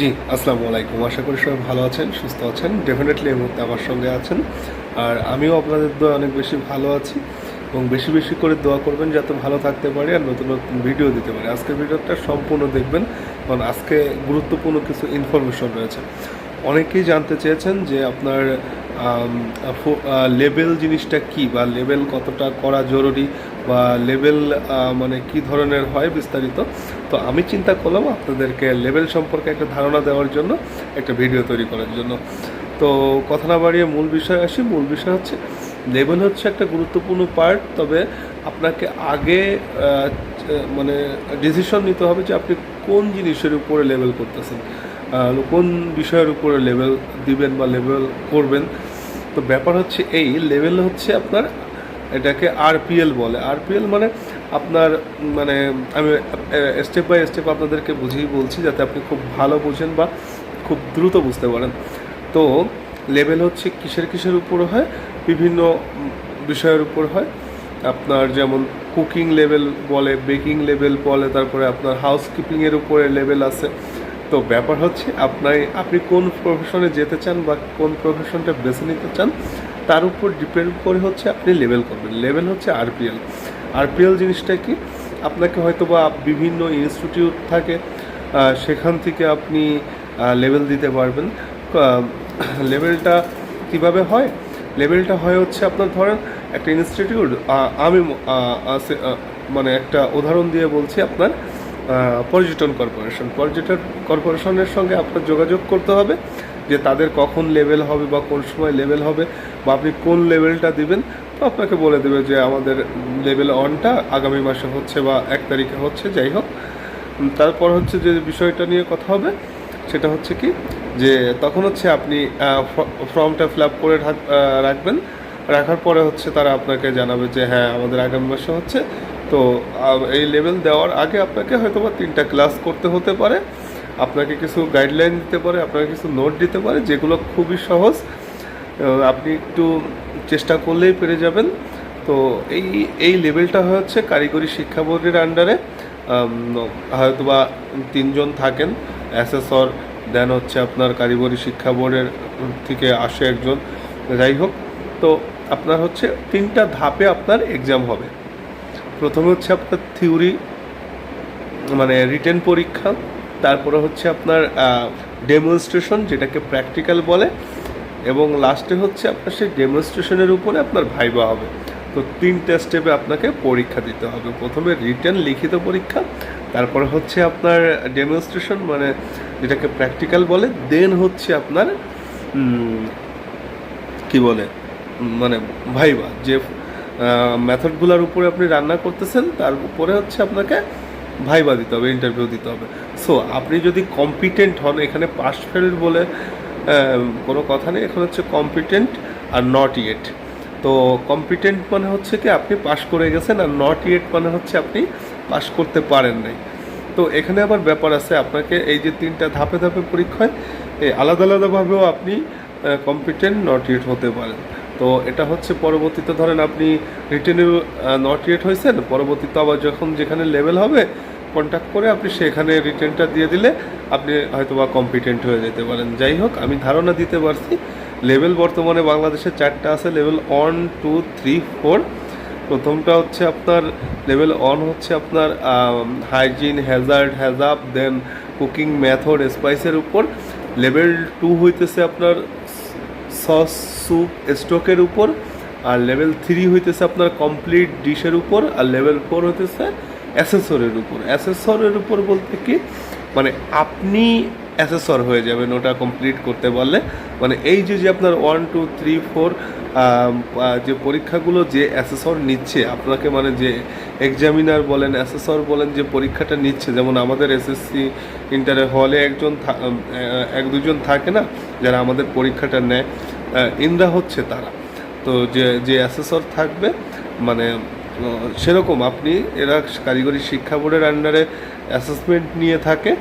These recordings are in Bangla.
জি, আসসালামু আলাইকুম। আশা করি সবাই ভালো আছেন, সুস্থ আছেন। ডেফিনেটলি এই মুহূর্তে আমার সঙ্গে আছেন। আর আমিও আপনাদের দোয়া অনেক বেশি ভালো আছি এবং বেশি বেশি করে দোয়া করবেন যাতে ভালো থাকতে পারি আর নতুন নতুন ভিডিও দিতে পারি। আজকের ভিডিওটা সম্পূর্ণ দেখবেন কারণ আজকে গুরুত্বপূর্ণ কিছু ইনফরমেশন রয়েছে। অনেকেই জানতে চেয়েছেন যে আপনার লেবেল জিনিসটা কি বা লেবেল কতটা করা জরুরি বা লেবেল মানে কি ধরনের হয় বিস্তারিত? তো আমি চিন্তা করলাম আপনাদেরকে লেবেল সম্পর্কে একটা ধারণা দেওয়ার জন্য একটা ভিডিও তৈরি করার জন্য। তো কথা না বাড়িয়ে মূল বিষয় আসি। মূল বিষয় হচ্ছে লেবেল হচ্ছে একটা গুরুত্বপূর্ণ পার্ট তবে আপনাকে আগে মানে ডিসিশন নিতে হবে যে আপনি কোন জিনিসের উপরে লেবেল করতেছেন। কোন বিষয়ের উপরে লেভেল দিবেন বা লেভেল করবেন? তো ব্যাপার হচ্ছে এই লেভেল হচ্ছে আপনার এটাকে আরপিএল বলে। আরপিএল মানে আপনার মানে আমি স্টেপ বাই স্টেপ আপনাদেরকে বুঝিয়ে বলছি যাতে আপনি খুব ভালো বুঝেন বা খুব দ্রুত বুঝতে পারেন। তো লেভেল হচ্ছে কিসের কিসের উপর হয়? বিভিন্ন বিষয়ের উপর হয়। আপনার যেমন কুকিং লেভেল বলে বেকিং লেভেল বলে, তারপরে আপনার হাউসকিপিংয়ের উপরে লেভেল আছে। তো ব্যাপার হচ্ছে আপনার আপনি কোন প্রফেশনে যেতে চান বা কোন প্রফেশনটা বেছে নিতে চান, তার উপর ডিপেন্ড করে হচ্ছে আপনি লেভেল করবেন। লেভেল হচ্ছে আরপিএল আরপিএল জিনিসটা কি? আপনাকে হয়তো বা বিভিন্ন ইনস্টিটিউট থাকে সেখান থেকে আপনি লেভেল দিতে পারবেন। লেভেলটা কীভাবে হয়? লেভেলটা হয় হচ্ছে আপনার ধরেন একটা ইনস্টিটিউট আমি মানে একটা উদাহরণ দিয়ে বলছি আপনার। পর্যটন কর্পোরেশন। পর্যটন কর্পোরেশনের সঙ্গে আপনার যোগাযোগ করতে হবে যে তাদের কখন লেভেল হবে বা কোন সময় লেভেল হবে বা আপনি কোন লেভেলটা দিবেন। তো আপনাকে বলে দেবে যে আমাদের লেভেল অনটা আগামী মাসে হচ্ছে বা এক তারিখে হচ্ছে, যাই হোক। তারপর হচ্ছে যে বিষয়টা নিয়ে কথা হবে, সেটা হচ্ছে কি যে তখন হচ্ছে আপনি ফর্মটা ফিল আপ করে রাখবেন। রাখার পরে হচ্ছে তারা আপনাকে জানাবে যে হ্যাঁ আমাদের আগামী মাসে হচ্ছে তো এই লেভেল দেওয়ার আগে আপনাকে হয়তো বা তিনটা ক্লাস করতে হতে পারে। আপনাকে কিছু গাইডলাইন দিতে পারে, আপনাকে কিছু নোট দিতে পারে, যেগুলো খুবই সহজ। আপনি একটু চেষ্টা করলেই পেরে যাবেন। তো, এই এই লেভেলটা হচ্ছে কারিগরি শিক্ষা বোর্ডের আন্ডারে হয়তো বা তিনজন থাকেন। অ্যাসেসর দেন হচ্ছে আপনার কারিগরি শিক্ষা বোর্ডের থেকে আসে একজন। যাই হোক, তো আপনার হচ্ছে তিনটা ধাপে আপনার এক্সাম হবে। প্রথমে হচ্ছে আপনার থিওরি মানে রিটেন পরীক্ষা, তারপরে হচ্ছে আপনার ডেমনস্ট্রেশন যেটাকে প্র্যাকটিক্যাল বলে, এবং লাস্টে হচ্ছে আপনার সেই ডেমনস্ট্রেশনের উপরে আপনার ভাইবা হবে। তো তিনটে স্টেপে আপনাকে পরীক্ষা দিতে হবে। প্রথমে রিটেন লিখিত পরীক্ষা, তারপরে হচ্ছে আপনার ডেমনস্ট্রেশন মানে যেটাকে প্র্যাকটিক্যাল বলে দেন হচ্ছে আপনার কি বলে মানে ভাইবা যে মেথডগুলোর উপরে আপনি রান্না করতেছেন, তার উপরে হচ্ছে আপনাকে ভাইবা দিতে হবে ইন্টারভিউ দিতে হবে। সো আপনি যদি কম্পিটেন্ট হন, এখানে পাস ফেল বলে কোনো কথা নেই, এখানে হচ্ছে কম্পিটেন্ট আর নট ইয়েট তো কম্পিটেন্ট মানে হচ্ছে কি, আপনি পাস করে গেছেন আর নট ইয়েট মানে হচ্ছে আপনি পাস করতে পারেন নাই। তো এখানে আবার ব্যাপার আছে, আপনাকে এই যে তিনটা ধাপে ধাপে পরীক্ষায় এই আলাদা আলাদাভাবেও আপনি কম্পিটেন্ট নট ইয়েট হতে পারেন। তো এটা হচ্ছে পরবর্তীতে ধরেন আপনি রিটেনেও নট ইয়েট হয়েছেন, পরবর্তীতে আবার যখন যেখানে লেভেল হবে কন্ট্যাক্ট করে আপনি সেখানে রিটেনটা দিয়ে দিলে আপনি হয়তো বা কম্পিটেন্ট হয়ে যেতে পারেন। যাই হোক, আমি ধারণা দিতে পারছি লেভেল বর্তমানে বাংলাদেশে চারটা আছে level one two three four প্রথমটা হচ্ছে আপনার লেভেল অন হচ্ছে আপনার হাইজিন হ্যাজার্ড হ্যাজাব দেন কুকিং মেথড স্পাইসের উপর। লেভেল টু হইতেছে আপনার সস স্যুপ স্টকের উপর, আর লেভেল থ্রি হইতেছে আপনার কমপ্লিট ডিশের উপর, আর লেভেল ফোর হইতেছে অ্যাসেসরের উপর। অ্যাসেসরের উপর বলতে কি? মানে আপনি অ্যাসেসর হয়ে যাবেন ওটা কমপ্লিট করতে পারলে। মানে এই যে যে আপনার ওয়ান টু থ্রি ফোর যে পরীক্ষাগুলো যে অ্যাসেসর নিচ্ছে, আপনাকে মানে যে এক্সামিনার বলেন অ্যাসেসর বলেন, যে পরীক্ষাটা নিচ্ছে, যেমন আমাদের এসএসসি ইন্টারে হলে একজন এক দুজন থাকে না, যারা আমাদের পরীক্ষাটা নেয়। ইনরা হচ্ছে তারা। তো যে যে অ্যাসেসর থাকবে মানে সেরকম আপনি, এরা কারিগরি শিক্ষা বোর্ডের আন্ডারে অ্যাসেসমেন্ট নিয়ে থাকে।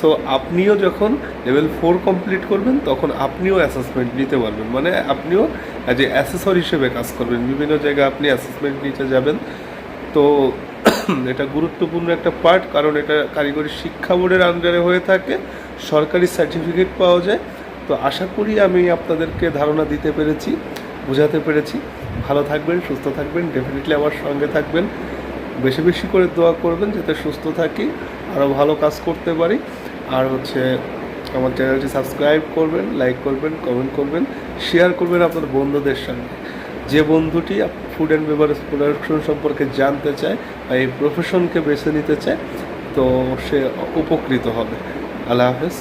সো আপনিও যখন লেভেল ফোর কমপ্লিট করবেন, তখন আপনিও অ্যাসেসমেন্ট নিতে পারবেন। মানে আপনিও যে অ্যাসেসর হিসেবে কাজ করবেন। বিভিন্ন জায়গায় আপনি অ্যাসেসমেন্ট নিতে যাবেন। তো, এটা গুরুত্বপূর্ণ একটা পার্ট কারণ এটা কারিগরি শিক্ষা বোর্ডের আন্ডারে হয়ে থাকে। সরকারি সার্টিফিকেট পাওয়া যায়। তো আশা করি আমি আপনাদেরকে ধারণা দিতে পেরেছি, বোঝাতে পেরেছি। ভালো থাকবেন, সুস্থ থাকবেন ডেফিনেটলি আমার সঙ্গে থাকবেন। বেশি বেশি করে দোয়া করবেন যাতে সুস্থ থাকি আরও ভালো কাজ করতে পারি। আর হচ্ছে আমার চ্যানেলটি সাবস্ক্রাইব করবেন লাইক করবেন কমেন্ট করবেন শেয়ার করবেন আপনার বন্ধুদের সঙ্গে। যে বন্ধুটি ফুড অ্যান্ড বেভারেজ প্রোডাকশন সম্পর্কে জানতে চায় বা এই প্রফেশনকে বেছে নিতে চায়, তো সে উপকৃত হবে। আল্লাহ হাফেজ।